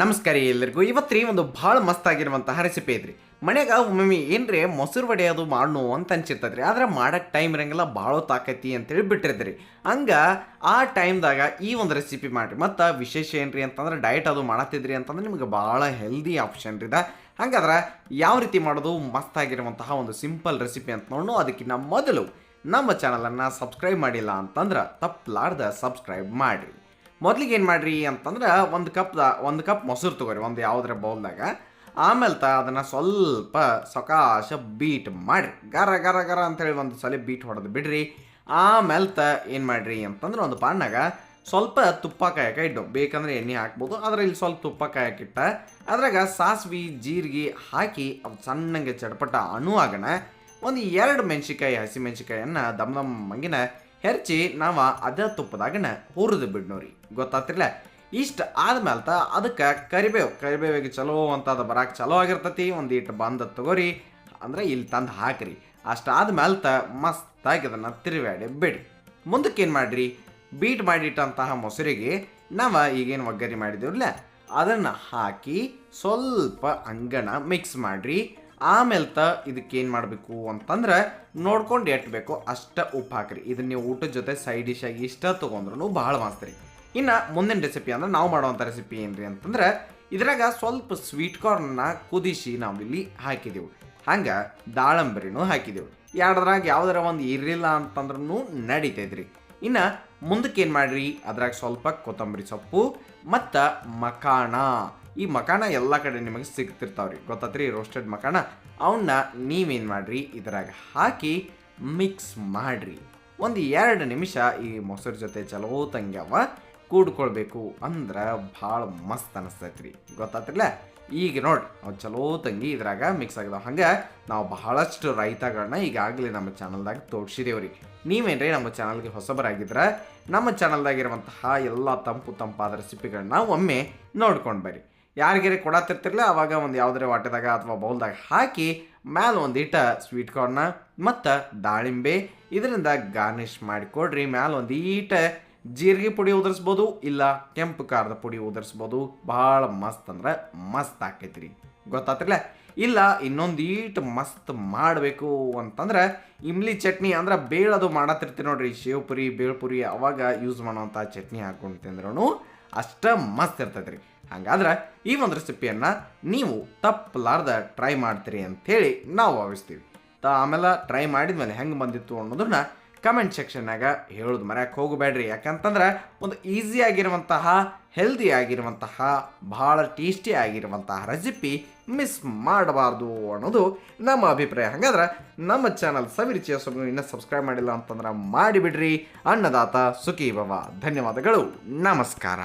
ನಮಸ್ಕಾರ ಎಲ್ಲರಿಗೂ. ಇವತ್ತು ರೀ ಒಂದು ಭಾಳ ಮಸ್ತ್ ಆಗಿರುವಂತಹ ರೆಸಿಪಿ ಐತ್ರಿ. ಮನ್ಯಾಗ ಒಮ್ಮೊಮ್ಮೆ ಏನ್ರಿ ಮೊಸರು ವಡೆ ಅದು ಮಾಡ್ನು ಅಂತ ಅನ್ಸಿರ್ತದ್ರಿ. ಆದ್ರೆ ಮಾಡಕ್ ಟೈಮ್ ಇರಂಗಿಲ್ಲ, ಭಾಳ ತಾಕತಿ ಅಂತೇಳಿ ಬಿಟ್ಟಿರ್ತೀರಿ ಹಂಗ ಆ ಟೈಮ್ದಾಗ ಈ ಒಂದು ರೆಸಿಪಿ ಮಾಡ್ರಿ. ಮತ್ತು ವಿಶೇಷ ಏನ್ರಿ ಅಂತಂದ್ರೆ ಡಯಟ್ ಅದು ಮಾಡತ್ತಿದ್ರಿ ಅಂತಂದ್ರೆ ನಿಮ್ಗೆ ಭಾಳ ಹೆಲ್ದಿ ಆಪ್ಷನ್ ರೀ ಹಂಗಾದ್ರೆ ಯಾವ ರೀತಿ ಮಾಡೋದು ಮಸ್ತ್ ಆಗಿರುವಂತಹ ಒಂದು ಸಿಂಪಲ್ ರೆಸಿಪಿ ಅಂತ ನೋಡೋಣ ಅದಕ್ಕಿಂತ ಮೊದಲು ನಮ್ಮ ಚಾನಲನ್ನು ಸಬ್ಸ್ಕ್ರೈಬ್ ಮಾಡಿಲ್ಲ ಅಂತಂದ್ರೆ ತಪ್ಪಲಾರ್ದ ಸಬ್ಸ್ಕ್ರೈಬ್ ಮಾಡಿರಿ. ಮೊದ್ಲಿಗೆ ಏನು ಮಾಡ್ರಿ ಅಂತಂದ್ರೆ ಒಂದು ಕಪ್ ಒಂದು ಕಪ್ ಮೊಸರು ತಗೋರಿ, ಒಂದು ಯಾವುದರ ಬೌಲ್ದಾಗ ಆಮೇಲೆ ತ ಅದನ್ನು ಸ್ವಲ್ಪ ಸಕಾಶ ಬೀಟ್ ಮಾಡಿರಿ. ಗರ ಗರ ಗರ ಅಂತೇಳಿ ಒಂದು ಸಲ ಬೀಟ್ ಹೊಡೆದು ಬಿಡ್ರಿ. ಆಮೇಲೆ ತ ಏನು ಮಾಡ್ರಿ ಅಂತಂದ್ರೆ ಒಂದು ಪಾನ್ನಾಗ ಸ್ವಲ್ಪ ತುಪ್ಪ ಕಾಯಕ ಇಟ್ಟು, ಬೇಕಂದ್ರೆ ಎಣ್ಣೆ ಹಾಕ್ಬೋದು ಅದರಲ್ಲಿ ಸ್ವಲ್ಪ ತುಪ್ಪ ಕಾಯಕ್ಕಿಟ್ಟ ಅದ್ರಾಗ ಸಾಸ್ವಿ, ಜೀರಿಗೆ ಹಾಕಿ ಅವು ಸಣ್ಣಗೆ ಚಟಪಟ ಅಣುವಾಗಣ, ಒಂದು ಎರಡು ಮೆಣಸಿಕಾಯಿ ಹಸಿ ಮೆಣಸಿಕಾಯನ್ನು ದಮ್ ದಮ್ ಮಂಗಿನ ಹೆರ್ಚಿ ನಾವು ಅದ ತುಪ್ಪದಾಗನ ಹುರಿದು ಬಿಡ್ನೋರಿ ಗೊತ್ತಾತಿರ್ಲ ಇಷ್ಟ ಆದ್ಮೇಲೆ ತ ಅದಕ್ಕೆ ಕರಿಬೇವು, ಕರಿಬೇವಿಗೆ ಚಲೋ ಅಂತ ಅದು ಬರಾಕ್ ಚಲೋ ಆಗಿರ್ತತಿ, ಒಂದು ಇಟ್ಟು ಬಂದ ತಗೋರಿ, ಅಂದ್ರೆ ಇಲ್ಲಿ ತಂದು ಹಾಕ್ರಿ. ಅಷ್ಟಾದ್ಮೇಲೆ ತ ಮಸ್ತಾಗಿ ಅದನ್ನು ತಿರುವಾಡಿ ಬಿಡಿ ಮುಂದಕ್ಕೆ ಏನು ಮಾಡ್ರಿ? ಬೀಟ್ ಮಾಡಿಟ್ಟಂತಹ ಮೊಸರಿಗೆ ನಾವು ಈಗೇನು ಒಗ್ಗರಿ ಮಾಡಿದಿವ್ರಲ್ಲ ಅದನ್ನು ಹಾಕಿ ಸ್ವಲ್ಪ ಅಂಗಣ ಮಿಕ್ಸ್ ಮಾಡ್ರಿ. ಆಮೇಲೆ ತ ಇದಕ್ಕೆ ಏನು ಮಾಡಬೇಕು ಅಂತಂದ್ರೆ ನೋಡ್ಕೊಂಡು ಎಟ್ಬೇಕು? ಅಷ್ಟ ಉಪ್ಪು ಹಾಕ್ರಿ. ಇದನ್ನ ನೀವು ಊಟದ ಜೊತೆ ಸೈಡ್ ಡಿಶ್ ಆಗಿ ಇಷ್ಟ ತೊಗೊಂಡ್ರು ಭಾಳ ಮಸ್ತ್ರಿ ಇನ್ನು ಮುಂದಿನ ರೆಸಿಪಿ ಅಂದ್ರೆ ನಾವು ಮಾಡುವಂಥ ರೆಸಿಪಿ ಏನ್ರಿ ಅಂತಂದ್ರೆ ಇದ್ರಾಗ ಸ್ವಲ್ಪ ಸ್ವೀಟ್ ಕಾರ್ನ್ನ ಕುದಿಸಿ ನಾವಿಲ್ಲಿ ಹಾಕಿದೆವು. ಹಂಗೆ ದಾಳಂಬರಿನೂ ಹಾಕಿದೆವು. ಎರಡರಾಗ ಯಾವ್ದಾರ ಒಂದು ಇರಲಿಲ್ಲ ಅಂತಂದ್ರೂ ನಡೀತೈತ್ರಿ. ಇನ್ನು ಮುಂದಕ್ಕೆ ಏನು ಮಾಡ್ರಿ? ಅದ್ರಾಗ ಸ್ವಲ್ಪ ಕೊತ್ತಂಬರಿ ಸೊಪ್ಪು ಮತ್ತು ಮಕಾಣ ಈ ಮಕಾಣ ಎಲ್ಲ ಕಡೆ ನಿಮಗೆ ಸಿಗ್ತಿರ್ತಾವ್ರಿ. ಗೊತ್ತಾತ್ರಿ? ರೋಸ್ಟೆಡ್ ಮಕಾಣ ಅವನ್ನ ನೀವೇನು ಮಾಡ್ರಿ? ಇದ್ರಾಗ ಹಾಕಿ ಮಿಕ್ಸ್ ಮಾಡ್ರಿ. ಒಂದು ಎರಡು ನಿಮಿಷ ಈ ಮೊಸರು ಜೊತೆ ಚಲೋ ತಂಗ್ಯಾವ ಕೂಡ್ಕೊಳ್ಬೇಕು ಅಂದ್ರೆ ಭಾಳ ಮಸ್ತ್ ಅನಿಸ್ತೈತ್ರಿ. ಗೊತ್ತಾತ್ರಿಲ್ಲ? ಈಗ ನೋಡಿ, ಅವು ಚಲೋ ತಂಗಿ ಇದ್ರಾಗ ಮಿಕ್ಸ್ ಆಗಿದಾವ ಹಂಗೆ ನಾವು ಬಹಳಷ್ಟು ರೈತಗಳನ್ನ ಈಗಾಗಲೇ ನಮ್ಮ ಚಾನಲ್ದಾಗ ತೋರಿಸಿದೇವ್ರಿ. ನೀವೇನ್ರಿ ನಮ್ಮ ಚಾನಲ್ಗೆ ಹೊಸಬರಾಗಿದ್ರೆ? ನಮ್ಮ ಚಾನಲ್ದಾಗಿರುವಂತಹ ಎಲ್ಲ ತಂಪು ತಂಪಾದ ರೆಸಿಪಿಗಳನ್ನ ಒಮ್ಮೆ ನೋಡ್ಕೊಂಡು ಬರ್ರಿ. ಯಾರಿಗಾರೆ ಕೊಡತ್ತಿರ್ತಿರ್ಲ ಅವಾಗ ಒಂದು ಯಾವುದರ ವಾಟೆದಾಗ ಅಥವಾ ಬೌಲ್ದಾಗ ಹಾಕಿ, ಮ್ಯಾಲ ಒಂದು ಇಟ ಸ್ವೀಟ್ ಕಾರ್ನ ಮತ್ತು ದಾಳಿಂಬೆ, ಇದರಿಂದ ಗಾರ್ನಿಷ್ ಮಾಡಿಕೊಡ್ರಿ. ಮ್ಯಾಲ ಒಂದು ಈಟ ಜೀರಿಗೆ ಪುಡಿ ಉದುರಿಸ್ಬೋದು, ಇಲ್ಲ ಕೆಂಪು ಖಾರದ ಪುಡಿ ಉದುರಿಸ್ಬೋದು. ಭಾಳ ಮಸ್ತ್ ಅಂದ್ರೆ ಮಸ್ತ್ ಆಕೈತ್ರಿ. ಗೊತ್ತಾತಿರ್ಲ? ಇಲ್ಲ ಇನ್ನೊಂದು ಈಟ್ ಮಸ್ತ್ ಮಾಡಬೇಕು ಅಂತಂದ್ರೆ ಇಮ್ಲಿ ಚಟ್ನಿ ಅಂದ್ರೆ ಬೇಳದು ಮಾಡತ್ತಿರ್ತೀವಿ ನೋಡ್ರಿ. ಶೇವ್ ಪುರಿ ಬೇಳ್ಪುರಿ ಅವಾಗ ಯೂಸ್ ಮಾಡೋವಂಥ ಚಟ್ನಿ ಹಾಕೊಂಡು ತಿಂದ್ರೂ ಅಷ್ಟ ಮಸ್ತ್ ಇರ್ತೈತ್ರಿ. ಹಂಗಾದ್ರೆ ಈ ಒಂದು ರೆಸಿಪಿಯನ್ನು ನೀವು ತಪ್ಪಲಾರ್ದ ಟ್ರೈ ಮಾಡ್ತೀರಿ ಅಂಥೇಳಿ ನಾವು ಭಾವಿಸ್ತೀವಿ. ತ ಆಮೇಲೆ ಟ್ರೈ ಮಾಡಿದ್ಮೇಲೆ ಹೆಂಗೆ ಬಂದಿತ್ತು ಅನ್ನೋದನ್ನ ಕಮೆಂಟ್ ಸೆಕ್ಷನ್ನಾಗ ಹೇಳೋದು ಮರ್ಯಾಕೆ ಹೋಗಬೇಡ್ರಿ. ಯಾಕಂತಂದ್ರೆ ಒಂದು ಈಸಿ ಆಗಿರುವಂತಹ ಹೆಲ್ದಿ ಆಗಿರುವಂತಹ, ಭಾಳ ಟೇಸ್ಟಿ ಆಗಿರುವಂತಹ ರೆಸಿಪಿ ಮಿಸ್ ಮಾಡಬಾರ್ದು ಅನ್ನೋದು ನಮ್ಮ ಅಭಿಪ್ರಾಯ. ಹಾಗಾದ್ರೆ ನಮ್ಮ ಚಾನಲ್ ಸವಿರುಚಿಯ ಸೊಬಗು ಇನ್ನೂ ಸಬ್ಸ್ಕ್ರೈಬ್ ಮಾಡಿಲ್ಲ ಅಂತಂದ್ರೆ ಮಾಡಿಬಿಡ್ರಿ. ಅನ್ನದಾತ ಸುಖಿ ಬವ ಧನ್ಯವಾದಗಳು. ನಮಸ್ಕಾರ.